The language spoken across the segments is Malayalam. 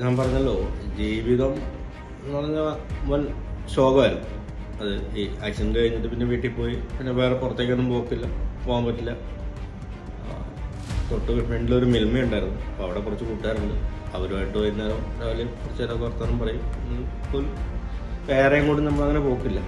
ഞാൻ പറഞ്ഞല്ലോ ജീവിതം എന്ന് പറഞ്ഞാൽ വൻ ശോകമായിരുന്നു. അത് ഈ ആക്സിഡന്റ് കഴിഞ്ഞിട്ട് പിന്നെ വീട്ടിൽ പോയി പിന്നെ വേറെ പുറത്തേക്കൊന്നും പോക്കില്ല പോകാൻ പറ്റില്ല. ആ, തൊട്ട് ഫ്രണ്ടിലൊരു മിൽമ ഉണ്ടായിരുന്നു. അപ്പോൾ അവിടെ കുറച്ച് കൂട്ടുകാരുണ്ട്. അവരുമായിട്ട് വൈകുന്നേരം രാവിലെ കുറച്ച് നേരം വർത്തമാനം പറയും. ഇപ്പോൾ വേറെയും കൂടി നമ്മളങ്ങനെ പോക്കില്ല.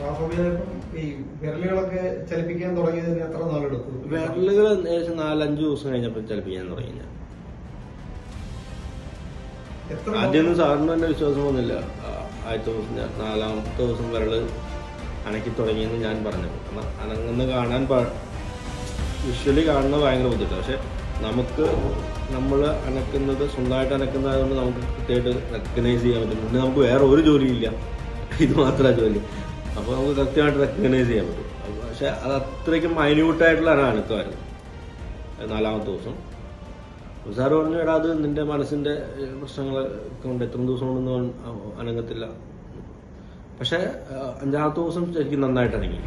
റാഫോബിയപ്പം ഈ വിരലുകളൊക്കെ ചലിപ്പിക്കാൻ തുടങ്ങിയതിന് എത്ര നാളെടുക്കും വിരലുകൾ ഏകദേശം നാലഞ്ച് ദിവസം കഴിഞ്ഞപ്പോൾ ചലിപ്പിക്കാൻ തുടങ്ങി ഞാൻ ആദ്യമൊന്നും സാറിന് തന്നെ വിശ്വാസം വന്നില്ല. ആദ്യത്തെ ദിവസം ഞാൻ നാലാമത്തെ ദിവസം വിരൾ അണക്കി തുടങ്ങിയെന്ന് ഞാൻ പറഞ്ഞു. കാരണം അനങ്ങുന്ന കാണാൻ വിഷ്വലി കാണുന്നത് ഭയങ്കര ബുദ്ധിമുട്ടാണ് പക്ഷെ നമുക്ക് നമ്മൾ അനക്കുന്നത് സ്വന്തമായിട്ട് അനക്കുന്നതായതുകൊണ്ട് നമുക്ക് കൃത്യമായിട്ട് റെക്കഗ്നൈസ് ചെയ്യാൻ പറ്റും. പിന്നെ നമുക്ക് വേറെ ഒരു ജോലിയില്ല ഇത് മാത്രമാണ് ജോലി. അപ്പോൾ നമുക്ക് കൃത്യമായിട്ട് റെക്കഗ്നൈസ് ചെയ്യാൻ പറ്റും. പക്ഷേ അത് അത്രയ്ക്കും മൈന്യൂട്ടായിട്ടുള്ള അനക്കമായിരുന്നു നാലാമത്തെ ദിവസം. സാർ പറഞ്ഞു എടാ അത് നിന്റെ മനസ്സിന്റെ പ്രശ്നങ്ങൾ കൊണ്ട് എത്ര ദിവസം കൊണ്ടൊന്നും അനങ്ങത്തില്ല. പക്ഷേ അഞ്ചാമത്തെ ദിവസം ശരിക്കും നന്നായിട്ട് അനങ്ങി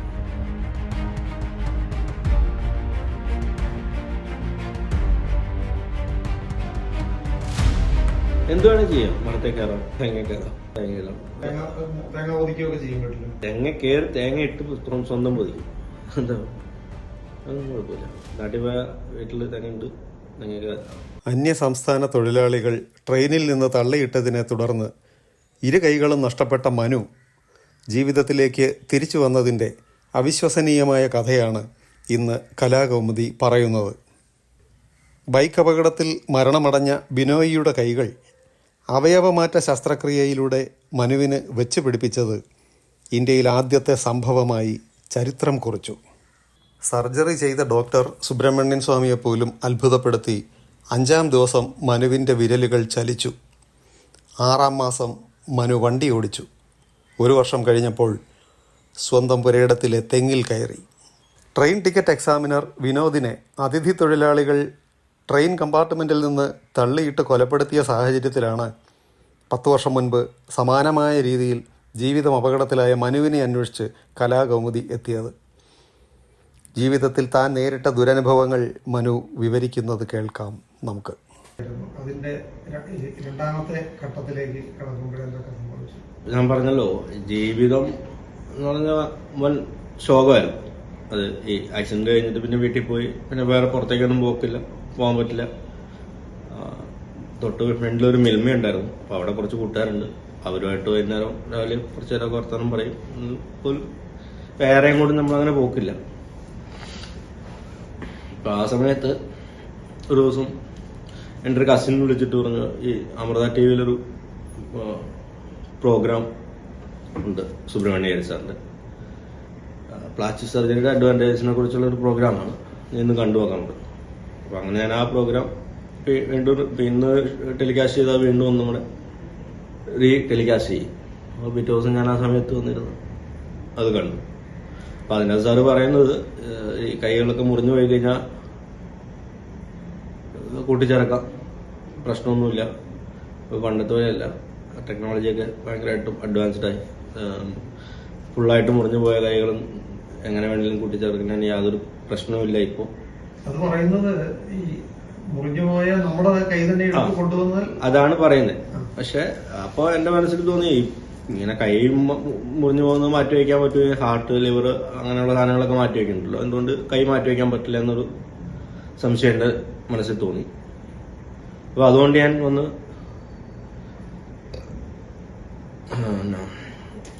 എന്ത് ചെയ്യാം? മരത്തെ കയറാം തേങ്ങ കയറാം തേങ്ങ കയറാം. തേങ്ങ പൊതിക്കുകയൊക്കെ ചെയ്യാൻ പറ്റില്ല? തേങ്ങ കയറി തേങ്ങ ഇട്ട് സ്വന്തം സ്വന്തം പൊതിക്കും. എന്താ? അതൊന്നും കുഴപ്പമില്ല. നാട്ടിൽ പോയ വീട്ടിൽ തേങ്ങ ഉണ്ട്. തേങ്ങ അന്യസംസ്ഥാന തൊഴിലാളികൾ ട്രെയിനിൽ നിന്ന് തള്ളിയിട്ടതിനെ തുടർന്ന് ഇരു കൈകളും നഷ്ടപ്പെട്ട മനു ജീവിതത്തിലേക്ക് തിരിച്ചു വന്നതിന്റെ അവിശ്വസനീയമായ കഥയാണ് ഇന്ന് കലാകൗമുദി പറയുന്നത്. ബൈക്ക് അപകടത്തിൽ മരണമടഞ്ഞ ബിനോയിയുടെ കൈകൾ അവയവമാറ്റ ശസ്ത്രക്രിയയിലൂടെ മനുവിന് വെച്ച് പിടിപ്പിച്ചത് ഇന്ത്യയിൽ ആദ്യത്തെ സംഭവമായി ചരിത്രം കുറിച്ചു. സർജറി ചെയ്ത ഡോക്ടർ സുബ്രഹ്മണ്യൻ സ്വാമിയെ പോലും അത്ഭുതപ്പെടുത്തി അഞ്ചാം ദിവസം മനുവിന്റെ വിരലുകൾ ചലിച്ചു. ആറാം മാസം മനു വണ്ടി ഓടിച്ചു. ഒരു വർഷം കഴിഞ്ഞപ്പോൾ സ്വന്തം പുരയിടത്തിലെ തെങ്ങിൽ കയറി. ട്രെയിൻ ടിക്കറ്റ് എക്സാമിനർ വിനോദിനെ അതിഥി തൊഴിലാളികൾ ട്രെയിൻ കമ്പാർട്ട്മെന്റിൽ നിന്ന് തള്ളിയിട്ട് കൊലപ്പെടുത്തിയ സാഹചര്യത്തിലാണ് പത്തു വർഷം മുൻപ് സമാനമായ രീതിയിൽ ജീവിതം അപകടത്തിലായ മനുവിനെ അന്വേഷിച്ച് കലാകൗമുദി എത്തിയത്. ജീവിതത്തിൽ താൻ നേരിട്ട ദുരനുഭവങ്ങൾ മനു വിവരിക്കുന്നത് കേൾക്കാം നമുക്ക്. അതിന്റെ ര- ഈ രണ്ടാമത്തെ ഘട്ടത്തിലേക്ക് കടക്കുമ്പോൾ ഞാൻ പറഞ്ഞല്ലോ ജീവിതം എന്ന് പറഞ്ഞാൽ വൻ ശോകമായിരുന്നു. അത് ഈ ആക്സിഡന്റ് കഴിഞ്ഞിട്ട് പിന്നെ വീട്ടിൽ പോയി പിന്നെ വേറെ പുറത്തേക്കൊന്നും പോക്കില്ല. പോകാൻ പറ്റില്ല. തൊട്ട് തൊട്ട് ഫ്രണ്ടിലൊരു മിൽമ ഉണ്ടായിരുന്നു. അപ്പോൾ അവിടെ കുറച്ച് കൂട്ടുകാരുണ്ട്. അവരുമായിട്ട് വൈകുന്നേരം രാവിലെ കുറച്ച് നേരം വർത്തമാനം പറയും. വേറെയും കൂടി നമ്മളങ്ങനെ പോക്കില്ല. അപ്പോൾ ആ സമയത്ത് ഒരു ദിവസം എന്റെ ഒരു കസിൻ വിളിച്ചിട്ട് പറഞ്ഞു ഈ അമൃത ടി വിയിലൊരു പ്രോഗ്രാം ഉണ്ട് സുബ്രഹ്മണ്യ സാറിന്റെ പ്ലാസ്റ്റിക് സർജറിയുടെ അഡ്വാന്റേജിനെ കുറിച്ചുള്ള ഒരു പ്രോഗ്രാമാണ് ഇന്ന് കണ്ടു നോക്കാൻ പറ്റും അപ്പൊ അങ്ങനെ ഞാൻ ആ പ്രോഗ്രാം വീണ്ടും ഇന്ന് ടെലികാസ്റ്റ് ചെയ്താൽ വീണ്ടും ഒന്നും കൂടെ റീ ടെലികാസ്റ്റ് ചെയ്യും. അപ്പോൾ പിറ്റേ ദിവസം ഞാൻ ആ സമയത്ത് വന്നിരുന്നു. അത് കണ്ടു. അപ്പൊ അതിനകത്ത് സാറ് പറയുന്നത് ഈ കൈകളൊക്കെ മുറിഞ്ഞു പോയി കഴിഞ്ഞാൽ കൂട്ടിച്ചേർക്കാം. പ്രശ്നമൊന്നുമില്ല. ഇപ്പൊ പണ്ടത്തെ പോലെയല്ല. ടെക്നോളജിയൊക്കെ ഭയങ്കരമായിട്ടും അഡ്വാൻസ്ഡ് ആയി. ഫുള്ളായിട്ട് മുറിഞ്ഞു പോയ കൈകളും എങ്ങനെ വേണമെങ്കിലും കൂട്ടിച്ചേർക്കുന്നതിന് യാതൊരു പ്രശ്നവുമില്ല ഇപ്പോൾ അത് പറയുന്നത് ഈ മുറിഞ്ഞുപോയ നമ്മുടെ കൈ തന്നെ എടുത്ത് കൊണ്ടുവന്നാൽ അതാണ് പറയുന്നത്. പക്ഷെ അപ്പൊ എന്റെ മനസ്സിൽ തോന്നി ഇങ്ങനെ കൈ മുറിഞ്ഞു പോകുന്നത് മാറ്റി വയ്ക്കാൻ പറ്റുമോ ഹാർട്ട് ലിവർ അങ്ങനെയുള്ള സാധനങ്ങളൊക്കെ മാറ്റി വയ്ക്കുന്നുണ്ടല്ലോ. എന്തുകൊണ്ട് കൈ മാറ്റി വയ്ക്കാൻ പറ്റില്ല എന്നൊരു സംശയം എന്റെ മനസ്സിൽ തോന്നി. അപ്പൊ അതുകൊണ്ട് ഞാൻ ഒന്ന്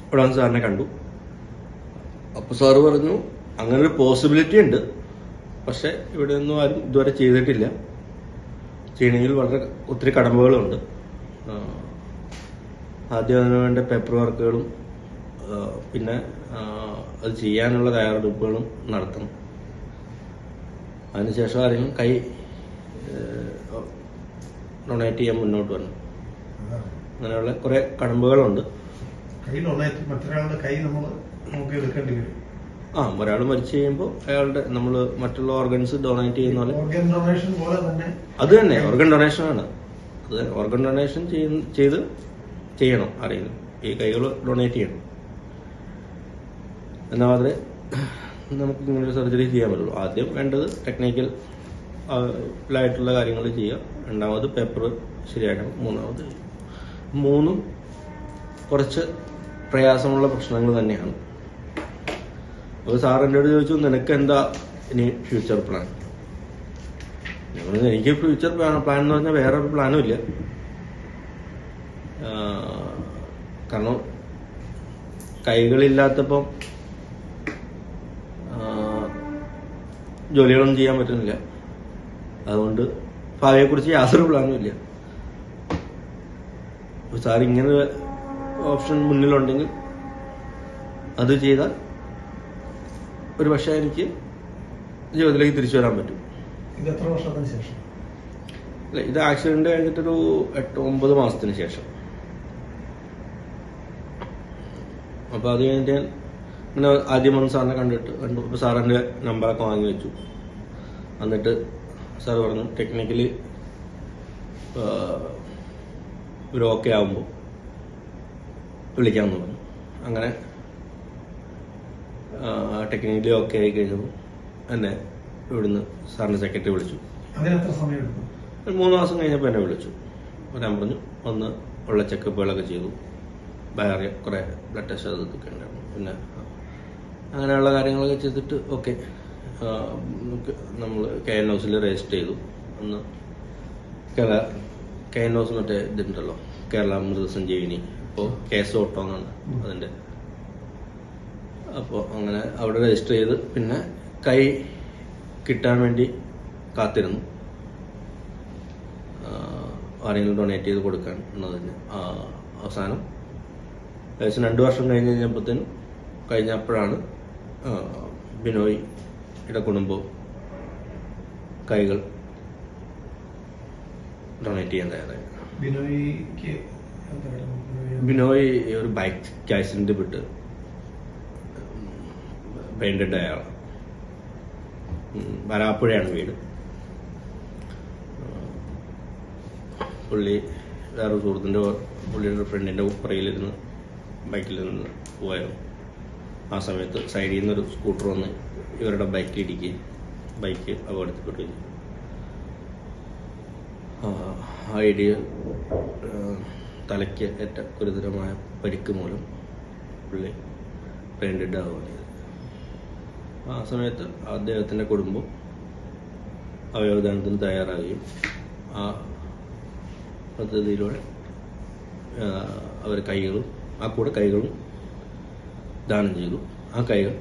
ഇവിടെ സാറിനെ കണ്ടു. അപ്പൊ സാറ് പറഞ്ഞു അങ്ങനെ ഒരു പോസിബിലിറ്റി ഉണ്ട്. പക്ഷെ ഇവിടെ നിന്നും ആരും ഇതുവരെ ചെയ്തിട്ടില്ല. ചെയ്യണമെങ്കിൽ വളരെ ഒത്തിരി കടമ്പകളുണ്ട്. ആദ്യം അതിനു വേണ്ട പേപ്പർ വർക്കുകളും പിന്നെ അത് ചെയ്യാനുള്ള തയ്യാറെടുപ്പുകളും നടത്തണം. അതിനുശേഷം ആരെങ്കിലും കൈ ഡൊണേറ്റ് ചെയ്യാൻ മുന്നോട്ട് വരണം. അങ്ങനെയുള്ള കുറെ കടമ്പകളുണ്ട്. കൈ ഡൊണേറ്റ് മറ്റൊരാളുടെ കൈ നമ്മൾ നോക്കി എടുക്കേണ്ടി വരും. ആ ഒരാൾ മരിച്ചു കഴിയുമ്പോൾ അയാളുടെ നമ്മൾ മറ്റുള്ള ഓർഗൻസ് ഡൊണേറ്റ് ചെയ്യുന്ന പോലെ. അത് തന്നെ ഓർഗൻ ഡൊണേഷൻ ആണ്. അത് ഓർഗൻ ഡൊണേഷൻ ചെയ്ത് ചെയ്യണം ആരെങ്കിലും ഈ കൈകൾ ഡൊണേറ്റ് ചെയ്യണം. എന്നാൽ മാത്രമേ നമുക്ക് ഇങ്ങനെ സർജറി ചെയ്യാൻ പറ്റുള്ളൂ. ആദ്യം വേണ്ടത് ടെക്നിക്കൽ ആയിട്ടുള്ള കാര്യങ്ങൾ ചെയ്യുക. രണ്ടാമത് പേപ്പർ ശരിയാക്കണം. മൂന്നാമത് മൂന്നും കുറച്ച് പ്രയാസമുള്ള പ്രശ്നങ്ങൾ തന്നെയാണ്. അപ്പോൾ സാർ എന്നോട് ചോദിച്ചു നിനക്ക് എന്താ ഇനി ഫ്യൂച്ചർ പ്ലാൻ ഞങ്ങൾ എനിക്ക് ഫ്യൂച്ചർ പ്ലാൻ എന്ന് പറഞ്ഞാൽ വേറെ ഒരു പ്ലാനും ഇല്ല. കാരണം കൈകളില്ലാത്തപ്പം ജോലികളൊന്നും ചെയ്യാൻ പറ്റുന്നില്ല. അതുകൊണ്ട് ഭാവിയെക്കുറിച്ച് യാതൊരു പ്ലാനും ഇല്ല. സാർ ഇങ്ങനെ ഓപ്ഷൻ മുന്നിലുണ്ടെങ്കിൽ അത് ചെയ്താൽ ഒരു പക്ഷേ എനിക്ക് ജീവിതത്തിലേക്ക് തിരിച്ചു വരാൻ പറ്റും. ഇത് എത്ര വർഷത്തിന് ശേഷം? അല്ല ഇത് ആക്സിഡന്റ് കഴിഞ്ഞിട്ടൊരു എട്ട് ഒമ്പത് മാസത്തിന് ശേഷം. അപ്പോൾ അത് കഴിഞ്ഞിട്ട് ഞാൻ ഇങ്ങനെ ആദ്യം വന്ന് സാറിനെ കണ്ടിട്ട് കണ്ടു. അപ്പോൾ സാറിന്റെ നമ്പറൊക്കെ വാങ്ങി വെച്ചു. എന്നിട്ട് സാർ പറഞ്ഞു ടെക്നിക്കലി ഒരു ഓക്കെ ആകുമ്പോൾ വിളിക്കാമെന്ന് പറഞ്ഞു അങ്ങനെ ടെക്നിക്കലി ഓക്കെ ആയി കഴിഞ്ഞപ്പോൾ എന്നെ ഇവിടുന്ന് സാറിന്റെ സെക്രട്ടറി വിളിച്ചു. ഒരു മൂന്ന് മാസം കഴിഞ്ഞപ്പോൾ എന്നെ വിളിച്ചു. ഞാൻ പറഞ്ഞു ഒന്ന് ഉള്ള ചെക്കപ്പുകളൊക്കെ ചെയ്തു. വേറെ കുറേ ബ്ലഡ് ടെസ്റ്റ് അതൊക്കെ ഉണ്ടായിരുന്നു. പിന്നെ അങ്ങനെയുള്ള കാര്യങ്ങളൊക്കെ ചെയ്തിട്ട് ഓക്കെ നമ്മൾ കെ എൻ ഹൗസിൽ രജിസ്റ്റർ ചെയ്തു. അന്ന് കേരള കെ എൻ ഹൗസ് മറ്റേ ഇതുണ്ടല്ലോ കേരള അമൃത സഞ്ജീവിനി ഇപ്പോൾ കേസ് ഓട്ടോ എന്നാണ് അതിന്റെ അപ്പോൾ അങ്ങനെ അവിടെ രജിസ്റ്റർ ചെയ്ത് പിന്നെ കൈ കിട്ടാൻ വേണ്ടി കാത്തിരുന്നു. ആരെങ്കിലും ഡൊണേറ്റ് ചെയ്ത് കൊടുക്കാൻ എന്നതിന്. അവസാനം ഏകദേശം രണ്ട് വർഷം കഴിഞ്ഞ് കഴിഞ്ഞപ്പോഴത്തേനും കഴിഞ്ഞപ്പോഴാണ് ബിനോയ് ഇട കുടുംബവും കൈകൾ ഡൊണേറ്റ് ചെയ്യാൻ തയ്യാറായി. ബിനോയിക്ക് ബിനോയ് ബിനോയ് ഒരു ബൈക്ക് ആക്സിഡന്റ് പെട്ട്. പെയിന്റഡ് ആയാണ് വരാപ്പുഴയാണ് വീട്. പുള്ളി വേറെ സുഹൃത്തിന്റെ പുള്ളിയുടെ ഫ്രണ്ടിന്റെ പുറകിലിരുന്ന് ബൈക്കിൽ നിന്ന് പോയായിരുന്നു ആ സമയത്ത് സൈഡിൽ നിന്നൊരു സ്കൂട്ടർ വന്ന് ഇവരുടെ ബൈക്കിൽ ഇടിക്കുകയും ബൈക്ക് അപകടത്തിൽപ്പെട്ടു ആ തലയ്ക്ക് ഏറ്റ ഗുരുതരമായ പരിക്ക് മൂലം പുള്ളി പെയിന്റഡ് ആവുകയാണ് ആ സമയത്ത് അദ്ദേഹത്തിന്റെ കുടുംബം അവയവദാനത്തിന് തയ്യാറാകുകയും ആ പദ്ധതിയിലൂടെ അവർ കൈകളും ആ കൂടെ കൈകളും ദാനം ചെയ്തു. ആ കൈകൾ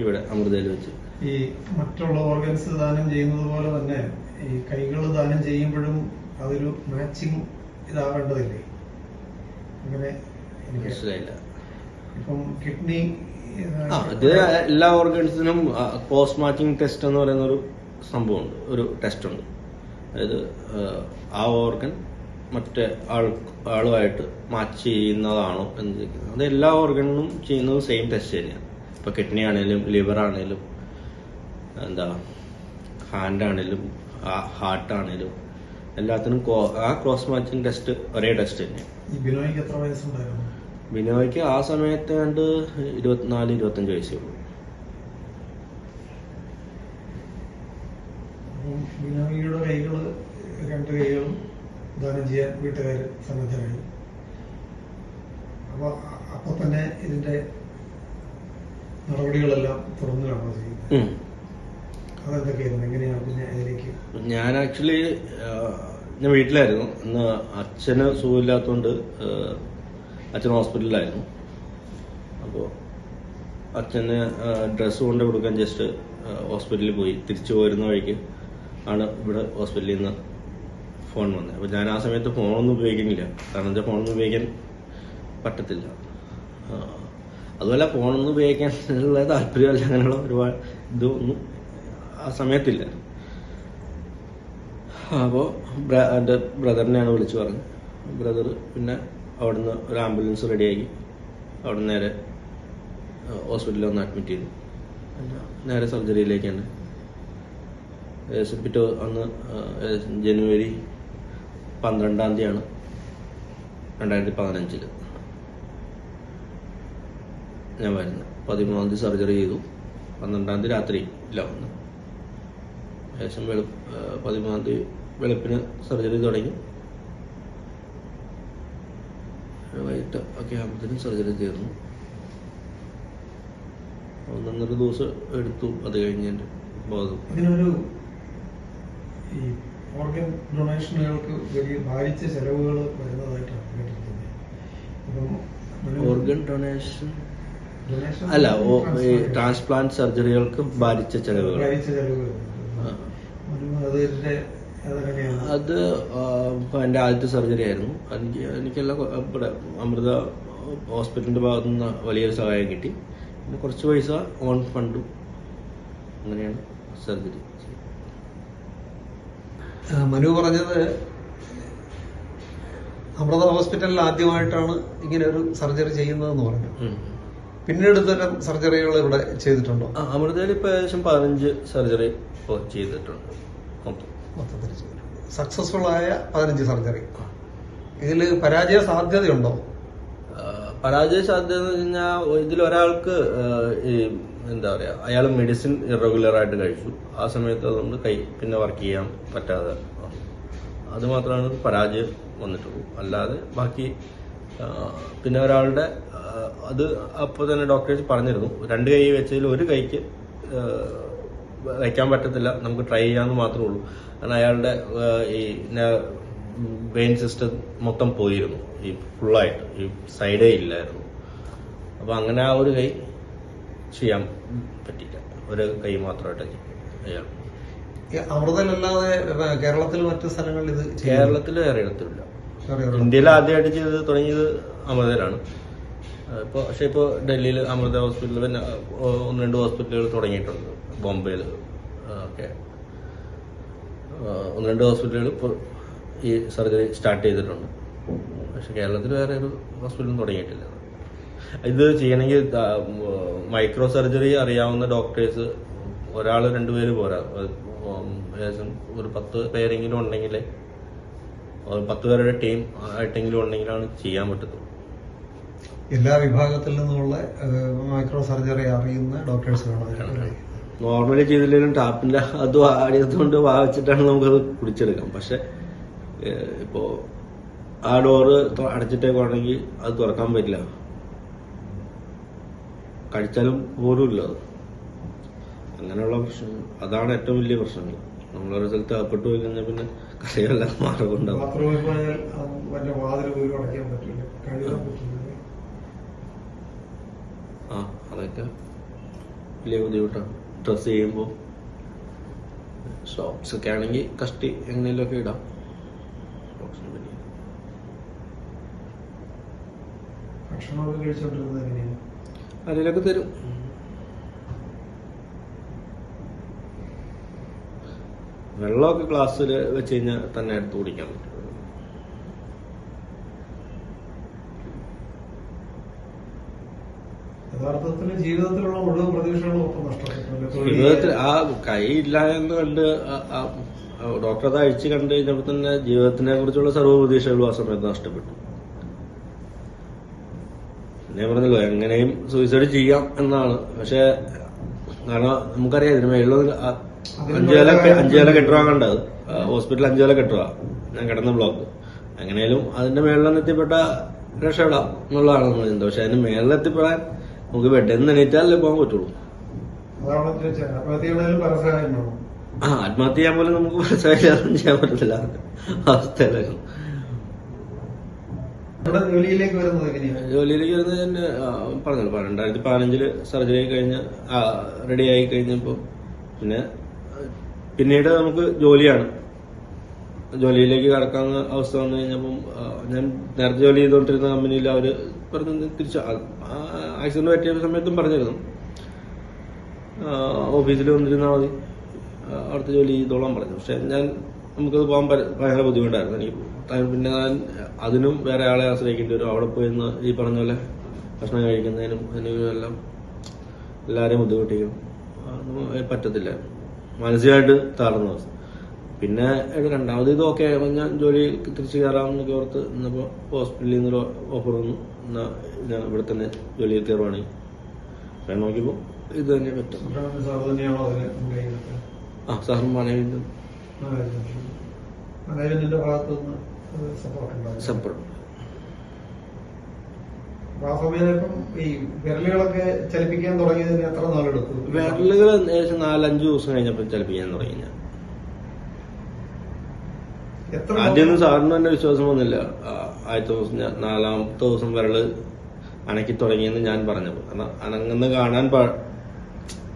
ഇവിടെ അമൃതയിൽ വെച്ച്. ഈ മറ്റുള്ള ഓർഗൻസ് ദാനം ചെയ്യുന്നത് പോലെ തന്നെ ഈ കൈകൾ ദാനം ചെയ്യുമ്പോഴും അതൊരു മാച്ചിങ് ഇതാവേണ്ടതില്ലേ? അങ്ങനെ മനസ്സിലായില്ല. ഇപ്പം കിഡ്നി ആ എല്ലാ ഓർഗൻസിനും പോസ്റ്റ് ടെസ്റ്റ് എന്ന് പറയുന്ന ഒരു സംഭവമുണ്ട്. ഒരു ടെസ്റ്റ് ഉണ്ട്. അതായത് ആ, ഓർഗൻ മറ്റേ ആൾ ആളുമായിട്ട് മാച്ച് ചെയ്യുന്നതാണോ എന്ന് ചോദിക്കുന്നത്. അത് എല്ലാ ഓർഗണിനും ചെയ്യുന്നത് സെയിം ടെസ്റ്റ് തന്നെയാണ്. ഇപ്പൊ കിഡ്നി ആണേലും ലിവർ ആണെങ്കിലും എന്താ ഹാൻഡ് ആണേലും ഹാർട്ട് ആണെങ്കിലും എല്ലാത്തിനും ആ ക്രോസ് മാച്ചിങ് ടെസ്റ്റ് ഒരേ ടെസ്റ്റ് തന്നെയാണ്. ഈ എത്ര വയസ്സുണ്ടായിരുന്നു? ബിനോയ്ക്ക് ആ സമയത്ത് കണ്ട് ഇരുപത്തിനാല് ഇരുപത്തഞ്ച് വയസ്സേ ഉള്ളൂ. ബിനോയിയുടെ രണ്ട് കൈകളും ദാനം ചെയ്യാൻ വീട്ടുകാർ സന്നദ്ധരായി. അപ്പോൾ തന്നെ ഇതിന്റെ നടപടികളെല്ലാം തുറന്നു കാണുക ചെയ്യുന്നത്. ഉം. അതെന്തൊക്കെയായിരുന്നു? എങ്ങനെയാണ് പിന്നെ അതിലേക്ക്? ഞാൻ ആക്ച്വലി ഞാൻ വീട്ടിലായിരുന്നു. അന്ന് അച്ഛന് സുഖമില്ലാത്തതുകൊണ്ട് ആഹ്, അച്ഛൻ ഹോസ്പിറ്റലിലായിരുന്നു. അപ്പോൾ അച്ഛന് ഡ്രസ്സ് കൊണ്ട് കൊടുക്കാൻ ജസ്റ്റ് ഹോസ്പിറ്റലിൽ പോയി. തിരിച്ചു പോരുന്ന വഴിക്ക് ആണ് ഇവിടെ ഹോസ്പിറ്റലിൽ നിന്ന് ഫോൺ വന്നത്. അപ്പോൾ ഞാൻ ആ സമയത്ത് ഫോണൊന്നും ഉപയോഗിക്കുന്നില്ല. കാരണം എന്താ ഫോണൊന്നും ഉപയോഗിക്കാൻ പറ്റത്തില്ല. അതുപോലെ ഫോണൊന്നും ഉപയോഗിക്കാൻ ഉള്ള താല്പര്യമല്ല അങ്ങനെയുള്ള ഒരുപാട് ഇതൊന്നും ആ സമയത്തില്ല. അപ്പോൾ എന്റെ ബ്രദറിനെയാണ് വിളിച്ചു പറഞ്ഞത്. ബ്രദർ പിന്നെ അവിടുന്ന് ഒരു ആംബുലൻസ് റെഡിയാക്കി. അവിടെ നേരെ ഹോസ്പിറ്റലിൽ ഒന്ന് അഡ്മിറ്റ് ചെയ്തു. നേരെ സർജറിയിലേക്കാണ്. ഏകദേശം അന്ന് ജനുവരി പന്ത്രണ്ടാം തീയതിയാണ് രണ്ടായിരത്തി പതിനഞ്ചിൽ ഞാൻ വരുന്നത്. പതിമൂന്നാം തീയതി സർജറി ചെയ്തു. പന്ത്രണ്ടാം തീയതി രാത്രി ഇല്ല വന്ന്. ഏകദേശം വെളു പതിമൂന്നാം തീയതി വെളുപ്പിന് സർജറി തുടങ്ങി. വൈകിട്ട് ഒക്കെ ആകുമ്പോഴത്തേനും സർജറി തീർന്നു. ഒന്നൊന്നര ദിവസം എടുത്തു അത് കഴിഞ്ഞതിന്റെ ബോധം ഇതിനൊരു ഈ ഓർഗൻ ഡൊണേഷനുകൾക്ക് വലിയ ഭാരിച്ച ചെലവുകൾ വരുന്നതായിട്ടാണ് കേട്ടിരിക്കുന്നത്. ഇപ്പം ഓർഗൻ ഡൊണേഷൻ അല്ല ഓ ഈ ട്രാൻസ്പ്ലാന്റ് സർജറികൾക്ക് ബാധിച്ച ചെലവുകൾ. ഭാരിച്ച ചെലവുകൾ. അതിന്റെ അത് എന്റെ ആദ്യത്തെ സർജറി ആയിരുന്നു. എനിക്ക് എനിക്കെല്ലാം ഇവിടെ അമൃത ഹോസ്പിറ്റലിന്റെ ഭാഗത്തു നിന്ന് വലിയൊരു സഹായം കിട്ടി. പിന്നെ കുറച്ച് പൈസ ഓൺ ഫണ്ടും അങ്ങനെയാണ് സർജറി മനു പറഞ്ഞത് അമൃത ഹോസ്പിറ്റലിൽ ആദ്യമായിട്ടാണ് ഇങ്ങനെ ഒരു സർജറി ചെയ്യുന്നതെന്ന് പറഞ്ഞു. പിന്നീട് തരം സർജറികൾ ഇവിടെ ചെയ്തിട്ടുണ്ടോ? അമൃതയിൽ ഇപ്പൊ ഏകദേശം പതിനഞ്ച് സർജറി ചെയ്തിട്ടുണ്ട്. മൊത്തത്തിൽ ചെയ്തിട്ടുണ്ട് സക്സസ്ഫുൾ ആയ പതിനഞ്ച് സർജറി ഇതിൽ പരാജയ സാധ്യതയുണ്ടോ? പരാജയ സാധ്യത എന്ന് കഴിഞ്ഞാൽ ഇതിൽ ഒരാൾക്ക് ഈ എന്താ പറയുക അയാൾ മെഡിസിൻ ഇറഗുലർ ആയിട്ട് കഴിച്ചു. ആ സമയത്ത് അതുകൊണ്ട് കൈ പിന്നെ വർക്ക് ചെയ്യാൻ പറ്റാതെ. അത് മാത്രമാണ് പരാജയം വന്നിട്ടുള്ളൂ. അല്ലാതെ ബാക്കി പിന്നെ ഒരാളുടെ അത് അപ്പോൾ തന്നെ ഡോക്ടേഴ്സ് പറഞ്ഞിരുന്നു. രണ്ട് കൈ വെച്ചതിൽ ഒരു കൈക്ക് വയ്ക്കാൻ പറ്റത്തില്ല. നമുക്ക് ട്രൈ ചെയ്യാമെന്ന് മാത്രമേ ഉള്ളൂ. കാരണം അയാളുടെ ഈ വെയിൻ സിസ്റ്റം മൊത്തം പോയിരുന്നു. ഈ ഫുള്ളായിട്ട്. ഈ സൈഡേ ഇല്ലായിരുന്നു. അപ്പോൾ അങ്ങനെ ആ ഒരു കൈ ചെയ്യാൻ പറ്റില്ല ഒരു കൈ മാത്രമായിട്ട് അയാൾ വേ- കേരളത്തിൽ മറ്റു സ്ഥലങ്ങളിൽ ഇത്? കേരളത്തിൽ വേറെ ഇടത്തില്ല ഇന്ത്യയിൽ ആദ്യമായിട്ട് ചെയ്ത് തുടങ്ങിയത് അമൃതയിലാണ്. ഇപ്പോൾ പക്ഷേ ഇപ്പോൾ ഡൽഹിയിൽ അമൃത ഹോസ്പിറ്റലിൽ പിന്നെ ഒന്ന് രണ്ട് ഹോസ്പിറ്റലുകൾ തുടങ്ങിയിട്ടുണ്ട്. ബോംബെയിൽ ഒക്കെ. ആ, ഒന്ന് രണ്ട് ഹോസ്പിറ്റലുകൾ ഇപ്പോൾ ഈ സർജറി സ്റ്റാർട്ട് ചെയ്തിട്ടുണ്ട്. പക്ഷെ കേരളത്തിൽ വേറെ ഒരു ഹോസ്പിറ്റലും തുടങ്ങിയിട്ടില്ല. ഇത് ചെയ്യണമെങ്കിൽ മൈക്രോ സർജറി അറിയാവുന്ന ഡോക്ടേഴ്സ് ഒരാൾ രണ്ടുപേര് പോരാ ഏകദേശം ഒരു പത്ത് പേരെങ്കിലും ഉണ്ടെങ്കിൽ പത്ത് പേരുടെ ടീം ആയിട്ടെങ്കിലും ഉണ്ടെങ്കിലാണ് ചെയ്യാൻ പറ്റത്തുള്ളൂ. എല്ലാ വിഭാഗത്തിൽ നിന്നുമുള്ള മൈക്രോ സർജറി അറിയുന്ന ഡോക്ടേഴ്സ് വേണം. നോർമലി ചെയ്തില്ലെങ്കിലും ടാപ്പിന്റെ അത് അടിയത്തുകൊണ്ട് വാങ്ങിച്ചിട്ടാണ് നമുക്കത് കുടിച്ചെടുക്കാം. പക്ഷെ ഇപ്പോ ആ ഡോറ് അടച്ചിട്ടേക്കുവാണെങ്കിൽ അത് തുറക്കാൻ പറ്റില്ല. കഴിച്ചാലും പോലും ഇല്ല അത്. അങ്ങനെയുള്ള പ്രശ്നം അതാണ് ഏറ്റവും വലിയ പ്രശ്നങ്ങൾ. നമ്മളൊരു സ്ഥലത്ത് അകപ്പെട്ടു പോയി കഴിഞ്ഞാൽ പിന്നെ കറിയല്ല മാറുകൊണ്ടാവും ആ അതൊക്കെ വലിയ ബുദ്ധിമുട്ടാണ്. ഡ്രസ് ചെയ്യുമ്പോൾ ഷോപ്സ് ഒക്കെ ആണെങ്കിൽ കഷ്ടി എങ്ങനെയൊക്കെ ഇടാം. അതിലൊക്കെ തരും. വെള്ളമൊക്കെ ഗ്ലാസ്സിൽ വെച്ച് കഴിഞ്ഞാൽ തന്നെ എടുത്ത് കുടിക്കാൻ പറ്റും. യഥാർത്ഥത്തിൽ ജീവിതത്തിലുള്ള മുഴുവൻ പ്രതീക്ഷകളും ഒപ്പം നഷ്ടപ്പെട്ടു ജീവിതത്തിൽ ആ കൈ ഇല്ല എന്ന് കണ്ട് ഡോക്ടറെ ഡോക്ടർ അത് അഴിച്ച് കണ്ടു കഴിഞ്ഞപ്പോൾ തന്നെ ജീവിതത്തിനെ കുറിച്ചുള്ള സർവ പ്രതീക്ഷകളും ആ സമയത്ത് നഷ്ടപ്പെട്ടു. ഞാൻ പറഞ്ഞല്ലോ എങ്ങനെയും സൂയിസൈഡ് ചെയ്യാം എന്നാണ്. പക്ഷെ കാരണം നമുക്കറിയാം ഇതിന് മേളിൽ അഞ്ചു വില അഞ്ചു വില കെട്ടുവാൻ കണ്ടത്. ഹോസ്പിറ്റൽ അഞ്ചു വില കെട്ടുക ഞാൻ കിടന്ന ബ്ലോക്ക് എങ്ങനെയും അതിന്റെ മേളിലൊന്നും എത്തിപ്പെട്ട രക്ഷപ്പെടാം എന്നുള്ളതാണ് നമ്മൾ ചിന്ത പക്ഷെ അതിന് മേളിലെത്തിപ്പെടാൻ നമുക്ക് ബെഡിൽ നിന്ന് എണീറ്റാലേ പോകാൻ പറ്റുള്ളൂ. അതാണ് ചോദിച്ചത് ആത്മഹത്യകളായാലും പരസഹായം വേണം ആ ആത്മഹത്യ ചെയ്യാൻ പോലും നമുക്ക് മനസ്സിലായാലും ചെയ്യാൻ പറ്റത്തില്ല. അവസ്ഥയിലായിരുന്നു വരുന്നത് ജോലിയിലേക്ക് വരുന്നത് തന്നെ പറഞ്ഞല്ലോ രണ്ടായിരത്തി പതിനഞ്ചിൽ സർജറി കഴിഞ്ഞ് റെഡി ആയി കഴിഞ്ഞപ്പോൾ പിന്നെ പിന്നീട് നമുക്ക് ജോലിയാണ്. ജോലിയിലേക്ക് കടക്കാവുന്ന അവസ്ഥ വന്നു കഴിഞ്ഞപ്പം ഞാൻ നേരത്തെ ജോലി ചെയ്തുകൊണ്ടിരുന്ന കമ്പനിയിൽ അവർ പറഞ്ഞു തിരിച്ചു ആക്സിഡന്റ് പറ്റിയ സമയത്തും പറഞ്ഞിരുന്നു. ഓഫീസിൽ വന്നിരുന്നാൽ മതി. അവിടുത്തെ ജോലി ചെയ്തോളാൻ പറഞ്ഞു. പക്ഷെ ഞാൻ നമുക്കത് പോകാൻ ഭയങ്കര ബുദ്ധിമുട്ടായിരുന്നു. എനിക്ക് പിന്നെ ഞാൻ അതിനും വേറെ ആളെ ആശ്രയിക്കേണ്ടി വരും. അവിടെ പോയി ഈ പറഞ്ഞ പോലെ ഭക്ഷണം കഴിക്കുന്നതിനും അതിനും എല്ലാം എല്ലാവരെയും ബുദ്ധിമുട്ടിക്കും. പറ്റത്തില്ല. മാനസികമായിട്ട് തളർന്നു പിന്നെ രണ്ടാമത് ഇത് ഓക്കെ ഞാൻ ജോലി തിരിച്ചു കയറാമെന്നൊക്കെ ഓർത്ത് ഇന്നിപ്പോൾ ഹോസ്പിറ്റലിൽ നിന്നൊരു ഓഫർ വന്നു. എന്നാൽ ഞാൻ ഇവിടെ തന്നെ ജോലിയിൽ കയറുവാണെങ്കിൽ നോക്കിയപ്പോൾ ഇത് തന്നെ പറ്റും. ആ സാറും നിന്ന് സപ്പോർട്ട് വിരലുകൾ ഏകദേശം നാലഞ്ചു ദിവസം കഴിഞ്ഞപ്പോൾ ചലിപ്പിക്കാൻ തുടങ്ങി ഞാൻ. ആദ്യമൊന്നും സാറിന് തന്നെ വിശ്വാസം വന്നില്ല. ആദ്യത്തെ ദിവസം നാലാമത്തെ ദിവസം വിരൾ അണക്കി തുടങ്ങിയെന്ന് ഞാൻ പറഞ്ഞപ്പോൾ. കാരണം അനങ്ങുന്ന കാണാൻ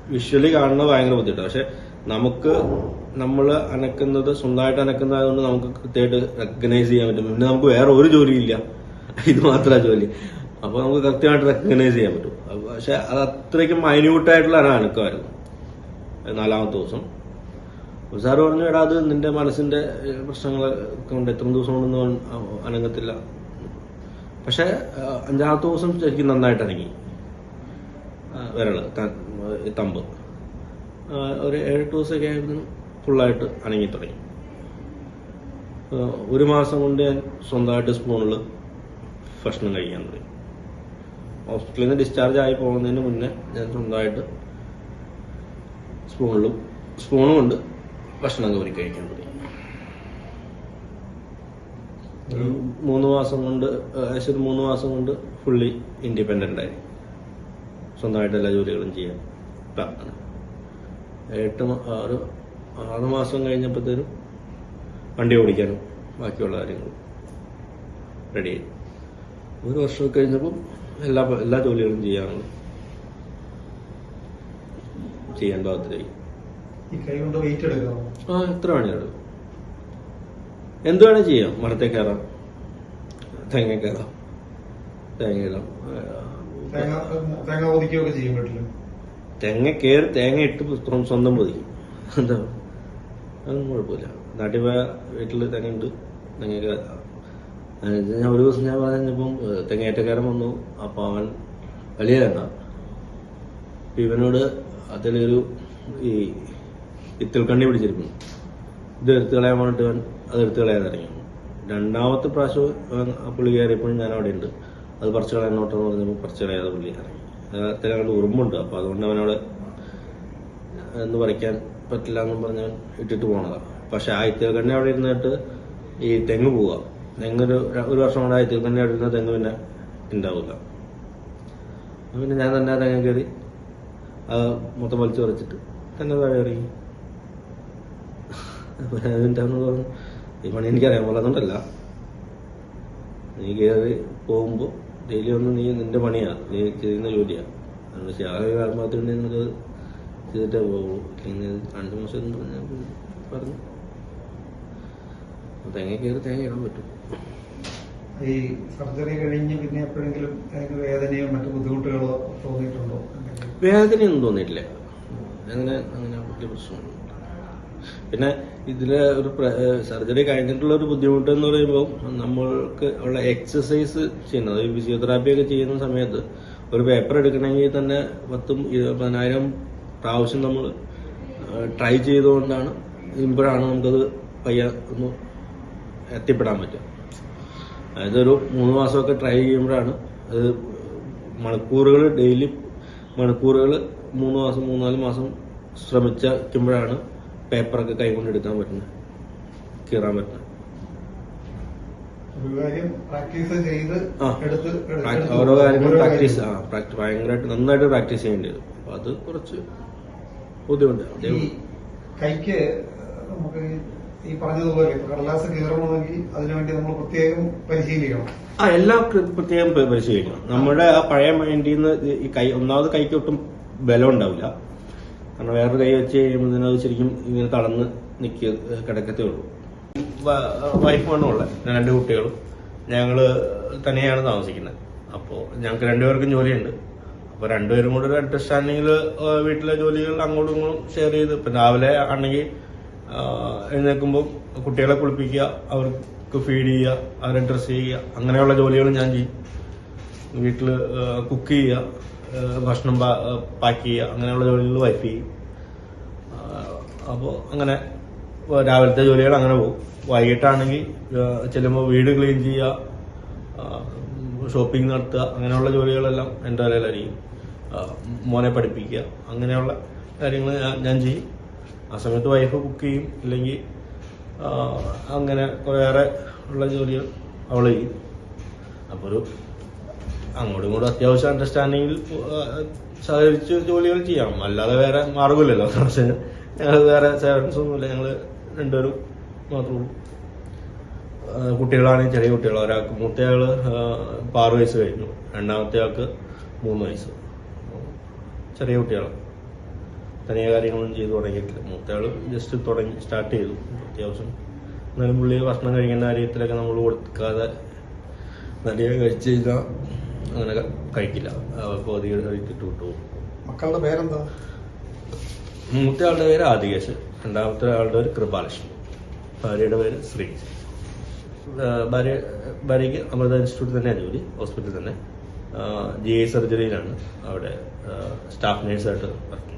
വിഷ്വലി കാണുന്നത് ഭയങ്കര ബുദ്ധിമുട്ടാണ് പക്ഷെ നമുക്ക് നമ്മൾ അനക്കുന്നത് സ്വന്തമായിട്ട് അനക്കുന്നതായതുകൊണ്ട് നമുക്ക് കൃത്യമായിട്ട് റെക്കഗ്നൈസ് ചെയ്യാൻ പറ്റും. പിന്നെ നമുക്ക് വേറെ ഒരു ജോലിയില്ല. ഇത് മാത്രമാണ് ജോലി. അപ്പൊ നമുക്ക് കൃത്യമായിട്ട് റെക്കഗ്നൈസ് ചെയ്യാൻ പറ്റും. പക്ഷെ അത് അത്രയ്ക്കും മൈന്യൂട്ടായിട്ടുള്ള അനക്കമായിരുന്നു. നാലാമത്തെ ദിവസം. സാറ് പറഞ്ഞു എടാ അത് നിന്റെ മനസ്സിന്റെ പ്രശ്നങ്ങൾ കൊണ്ട് എത്ര ദിവസം കൊണ്ടൊന്നും അനങ്ങത്തില്ല. പക്ഷെ അഞ്ചാമത്തെ ദിവസം ശരിക്കും നന്നായിട്ട് അനങ്ങി. വിരൾ. തമ്പ്. ഒരു ഏഴെട്ട് ദിവസമൊക്കെ ആയിരുന്നു ഫുള്ളായിട്ട് അനങ്ങി തുടങ്ങി. ഒരു മാസം കൊണ്ട് ഞാൻ സ്വന്തമായിട്ട് സ്പൂണിൽ ഭക്ഷണം കഴിക്കാൻ തുടങ്ങി. ഹോസ്പിറ്റലിൽ നിന്ന് ഡിസ്ചാർജ് ആയി പോകുന്നതിന് മുന്നേ ഞാൻ സ്വന്തമായിട്ട് സ്പൂണിലും സ്പൂണും കൊണ്ട് ഭക്ഷണം കോരി കഴിക്കാൻ തുടങ്ങി. ഒരു മൂന്ന് മാസം കൊണ്ട് ഏകദേശം മൂന്ന് മാസം കൊണ്ട് ഫുള്ളി ഇൻഡിപെൻഡന്റ് ആയി. സ്വന്തമായിട്ട് എല്ലാ ജോലികളും ചെയ്യാൻ പ്രാപ്തന എട്ട് ആറ് ആറ് മാസം കഴിഞ്ഞപ്പോഴത്തേനും വണ്ടി ഓടിക്കാനും ബാക്കിയുള്ള കാര്യങ്ങളും റെഡി ഒരു വർഷം കഴിഞ്ഞപ്പം എല്ലാ എല്ലാ ജോലികളും ചെയ്യാനുള്ള ചെയ്യാൻ പാകത്തിലായി ആ എത്ര വേണേലും എന്ത് വേണേ ചെയ്യാം. മരത്തെ കയറാം. തേങ്ങ കയറാം. തേങ്ങ ഇടാം തേങ്ങ തേങ്ങ ഒതുക്കുകയൊക്കെ ചെയ്യും വീട്ടിൽ തെങ്ങ കയറി തേങ്ങ ഇട്ട് സ്വന്തം പൊതിക്കും എന്താ? അതൊന്നും കുഴപ്പമില്ല. നാട്ടിൽ പോയ വീട്ടിൽ തേങ്ങ ഉണ്ട്. തെങ്ങ ഞാൻ ഒരു ദിവസം ഞാൻ പറഞ്ഞപ്പം തെങ്ങേറ്റക്കാരൻ വന്നു. അപ്പൊ അവൻ വലിയ തെങ്ങ. അപ്പൊ ഇവനോട് അതിലൊരു ഈ ഇത്തിൽക്കണ്ണി പിടിച്ചിരിക്കുന്നു. ഇത് എടുത്തു കളയാൻ പറഞ്ഞിട്ട് അവൻ അത് എടുത്തു കളയാൻ ഇറങ്ങി. രണ്ടാമത്തെ പ്രാവശ്യം പുള്ളി കയറിയപ്പോഴും ഞാൻ അവിടെ ഉണ്ട്. അത് പറിച്ചു കളയാൻ നോട്ടെന്ന് പറഞ്ഞപ്പോൾ പറിച്ചു കളയാതെ പുള്ളി ഇറങ്ങി. കണ്ട് ഉറുമ്പുണ്ട്. അപ്പൊ അതുകൊണ്ട് അവനവിടെ എന്ന് പറിക്കാൻ പറ്റില്ല എന്ന് പറഞ്ഞവൻ ഇട്ടിട്ട് പോണതാണ് പക്ഷെ ആ ഇത്തിൽക്കണ്ണി അവിടെ ഇരുന്നിട്ട് ഈ തെങ്ങ് പോവുക തെങ്ങ് ഒരു വർഷം കൊണ്ട് ആ ഇത്തിൽക്കണ്ണി അവിടെ ഇരുന്ന തെങ്ങ് പിന്നെ ഉണ്ടാവില്ല പിന്നെ ഞാൻ തന്നെ തെങ്ങ കയറി അത് മൊത്തം വലിച്ചു പറിച്ചിട്ട് തന്നെ താഴെ ഇറങ്ങി. അന്ന് പറഞ്ഞു? ഈ പണി എനിക്കറിയാൻ പോലെ അതുകൊണ്ടല്ല. നീ കയറി പോകുമ്പോ ഡെയിലി ഒന്ന് നീ നിന്റെ പണിയാ. നീ ചെയ്യുന്ന ജോലിയാണ് അതുകൊണ്ട് ഒരു ആത്മഹത്യ ഉണ്ടെങ്കിൽ നിനക്ക് ചെയ്തിട്ടേ പോകുള്ളൂ ഇല്ലെങ്കിൽ രണ്ടു മാസം എന്ന് പറഞ്ഞാൽ പറഞ്ഞു. തേങ്ങ കയറി തേങ്ങ ഇടാൻ പറ്റും. ഈ സർജറി കഴിഞ്ഞ് പിന്നെ എപ്പോഴെങ്കിലും വേദനയോ മറ്റു ബുദ്ധിമുട്ടുകളോ തോന്നിയിട്ടുണ്ടോ? വേദനയൊന്നും തോന്നിയിട്ടില്ല. അങ്ങനെ അങ്ങനെ വലിയ പ്രശ്നമൊന്നും പിന്നെ ഇതിലെ ഒരു സർജറി കഴിഞ്ഞിട്ടുള്ള ഒരു ബുദ്ധിമുട്ട് എന്ന് പറയുമ്പോൾ നമ്മൾക്ക് ഉള്ള എക്സസൈസ് ചെയ്യുന്നത് ഈ ഫിസിയോതെറാപ്പി ഒക്കെ ചെയ്യുന്ന സമയത്ത് ഒരു പേപ്പർ എടുക്കണമെങ്കിൽ തന്നെ പത്തും പതിനായിരം പ്രാവശ്യം നമ്മൾ ട്രൈ ചെയ്തുകൊണ്ടാണ് ഇമ്പോഴാണ് നമുക്കത് പയ്യ ഒന്ന് എത്തിപ്പെടാൻ പറ്റുക. അതായത് ഒരു മൂന്ന് മാസമൊക്കെ ട്രൈ ചെയ്യുമ്പോഴാണ് അത് മണിക്കൂറുകൾ ഡെയിലി മണിക്കൂറുകൾ മൂന്ന് മാസം മൂന്നാൽ മാസം ശ്രമിച്ചുമ്പോഴാണ് പേപ്പറൊക്കെ കൈകൊണ്ട് എടുക്കാൻ പറ്റുന്നത്. കീറാൻ പറ്റുന്ന ഓരോ കാര്യങ്ങളും പ്രാക്ടീസ് ആ ഭയങ്കരമായിട്ട് നന്നായിട്ട് പ്രാക്ടീസ് ചെയ്യേണ്ടി വരും. അപ്പൊ അത് കുറച്ച് ബുദ്ധിമുട്ട്. കൈക്ക് നമുക്ക് ഈ- പറഞ്ഞതുപോലെ കടലാസ് കീറണമെങ്കിൽ അതിനുവേണ്ടി നമ്മൾ പ്രത്യേകം പരിശീലിക്കണം. ആ എല്ലാം പ്രത്യേകം പരിശീലിക്കണം. നമ്മുടെ ആ പഴയ മൈൻഡിൽ നിന്ന് ഈ കൈ ഒന്നാമത് കൈക്ക് ഒട്ടും ബലം ഉണ്ടാവില്ല. കാരണം വേറൊരു കൈ വെച്ച് കഴിയുമ്പോൾ അത് ശരിക്കും ഇങ്ങനെ തളർന്ന് നിൽക്കുക കിടക്കത്തേ ഉള്ളൂ. വൈഫ് ആണ് ഉള്ളത്. രണ്ട് കുട്ടികളും. ഞങ്ങൾ തന്നെയാണ് താമസിക്കുന്നത്. അപ്പോൾ ഞങ്ങൾക്ക് രണ്ടുപേർക്കും ജോലിയുണ്ട്. അപ്പോൾ രണ്ടുപേരും കൂടെ ഒരു അണ്ടർസ്റ്റാൻഡിങ്ങിൽ വീട്ടിലെ ജോലികൾ അങ്ങോട്ടും ഇങ്ങോട്ടും ഷെയർ ചെയ്ത് ഇപ്പം രാവിലെ ആണെങ്കിൽ എഴുന്നേൽക്കുമ്പോൾ കുട്ടികളെ കുളിപ്പിക്കുക അവർക്ക് ഫീഡ് ചെയ്യുക അവരെ ഡ്രസ്സ് ചെയ്യുക അങ്ങനെയുള്ള ജോലികൾ ഞാൻ ചെയ്യും. വീട്ടിൽ കുക്ക് ചെയ്യുക. ഭക്ഷണം പാക്ക് ചെയ്യുക അങ്ങനെയുള്ള ജോലികൾ വൈഫ് ചെയ്യും. അപ്പോൾ അങ്ങനെ രാവിലത്തെ ജോലികൾ അങ്ങനെ പോകും. വൈകിട്ടാണെങ്കിൽ ചെല്ലുമ്പോൾ വീട് ക്ലീൻ ചെയ്യുക ഷോപ്പിംഗ് നടത്തുക അങ്ങനെയുള്ള ജോലികളെല്ലാം എന്റെ തലയിലായിരിക്കും. മോനെ പഠിപ്പിക്കുക അങ്ങനെയുള്ള കാര്യങ്ങൾ ഞാൻ- ചെയ്യും. ആ സമയത്ത് വൈഫ് കുക്ക് ചെയ്യും ഇല്ലെങ്കിൽ അങ്ങനെ അങ്ങനെ കുറേയേറെ ഉള്ള ജോലികൾ അവൾ ചെയ്യും. അപ്പോൾ ഒരു അങ്ങോട്ടും ഇങ്ങോട്ടും അത്യാവശ്യം അണ്ടർസ്റ്റാൻഡിങ്ങിൽ സഹകരിച്ച് ജോലികൾ ചെയ്യാം. അല്ലാതെ വേറെ മാർഗമില്ലല്ലോ ഞങ്ങൾ വേറെ സേവൻസ് ഒന്നുമില്ല. ഞങ്ങൾ രണ്ടുപേരും മാത്രമേ ഉള്ളൂ. കുട്ടികളാണെങ്കിൽ ചെറിയ കുട്ടികൾ ഒരാൾക്ക് മൂത്തയാൾ ആറ് വയസ്സ് കഴിഞ്ഞു. രണ്ടാമത്തെ ആൾക്ക് മൂന്ന് വയസ്സ്. ചെറിയ കുട്ടികളാണ് തനിയെ കാര്യങ്ങളൊന്നും ചെയ്തു തുടങ്ങിയിട്ടില്ല. മൂത്തയാൾ ജസ്റ്റ് തുടങ്ങി സ്റ്റാർട്ട് ചെയ്തു. അത്യാവശ്യം എന്നാലും പുള്ളി ഭക്ഷണം കഴിക്കുന്ന കാര്യത്തിലൊക്കെ നമ്മൾ കൊടുക്കാതെ നടിയെ കഴിച്ചു കഴിഞ്ഞാൽ അങ്ങനെ കഴിക്കില്ല. കഴിച്ചിട്ട് വിട്ടു. മക്കളുടെ പേരെന്താ? മൂത്ത മൂത്തയാളുടെ പേര് ആദികേശ്. രണ്ടാമത്തെ ആളുടെ പേര് കൃപാലക്ഷ്മി. ഭാര്യയുടെ പേര് ശ്രീ. ഭാര്യ ഭാര്യയ്ക്ക് അമൃത ഇൻസ്റ്റിറ്റ്യൂട്ടിൽ തന്നെയാണ് ജോലി. ഹോസ്പിറ്റലിൽ തന്നെ. ജി ഐ സർജറിയിലാണ്. അവിടെ സ്റ്റാഫ് നേഴ്സായിട്ട് വർക്ക്